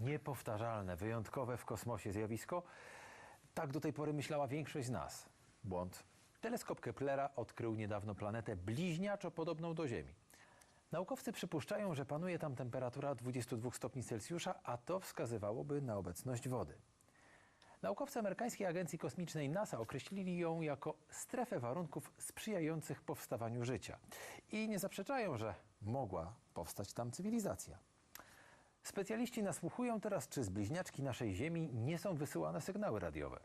Niepowtarzalne, wyjątkowe w kosmosie zjawisko. Tak do tej pory myślała większość z nas. Błąd. Teleskop Keplera odkrył niedawno planetę bliźniaczo podobną do Ziemi. Naukowcy przypuszczają, że panuje tam temperatura 22 stopni Celsjusza, a to wskazywałoby na obecność wody. Naukowcy amerykańskiej agencji kosmicznej NASA określili ją jako strefę warunków sprzyjających powstawaniu życia. I nie zaprzeczają, że mogła powstać tam cywilizacja. Specjaliści nasłuchują teraz, czy z bliźniaczki naszej Ziemi nie są wysyłane sygnały radiowe.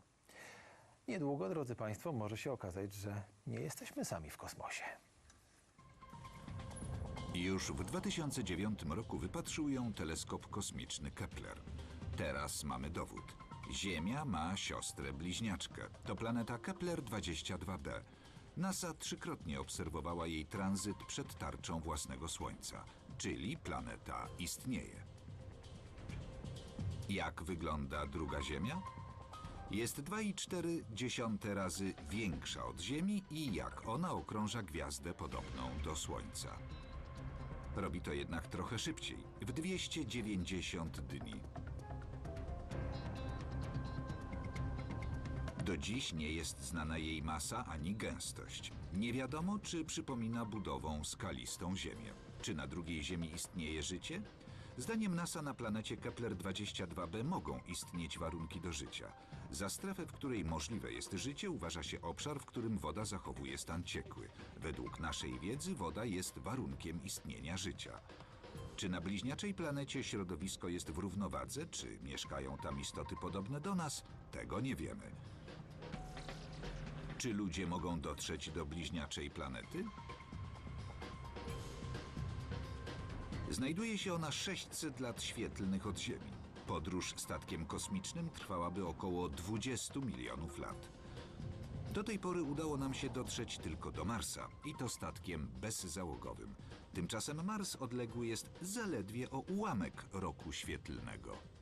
Niedługo, drodzy Państwo, może się okazać, że nie jesteśmy sami w kosmosie. Już w 2009 roku wypatrzył ją teleskop kosmiczny Kepler. Teraz mamy dowód. Ziemia ma siostrę bliźniaczkę. To planeta Kepler 22b. NASA trzykrotnie obserwowała jej tranzyt przed tarczą własnego Słońca, czyli planeta istnieje. Jak wygląda druga Ziemia? Jest 2,4 razy większa od Ziemi i jak ona okrąża gwiazdę podobną do Słońca. Robi to jednak trochę szybciej, w 290 dni. Do dziś nie jest znana jej masa ani gęstość. Nie wiadomo, czy przypomina budową skalistą Ziemię. Czy na drugiej Ziemi istnieje życie? Zdaniem NASA na planecie Kepler-22b mogą istnieć warunki do życia. Za strefę, w której możliwe jest życie, uważa się obszar, w którym woda zachowuje stan ciekły. Według naszej wiedzy woda jest warunkiem istnienia życia. Czy na bliźniaczej planecie środowisko jest w równowadze, czy mieszkają tam istoty podobne do nas? Tego nie wiemy. Czy ludzie mogą dotrzeć do bliźniaczej planety? Znajduje się ona 600 lat świetlnych od Ziemi. Podróż statkiem kosmicznym trwałaby około 20 milionów lat. Do tej pory udało nam się dotrzeć tylko do Marsa i to statkiem bezzałogowym. Tymczasem Mars odległy jest zaledwie o ułamek roku świetlnego.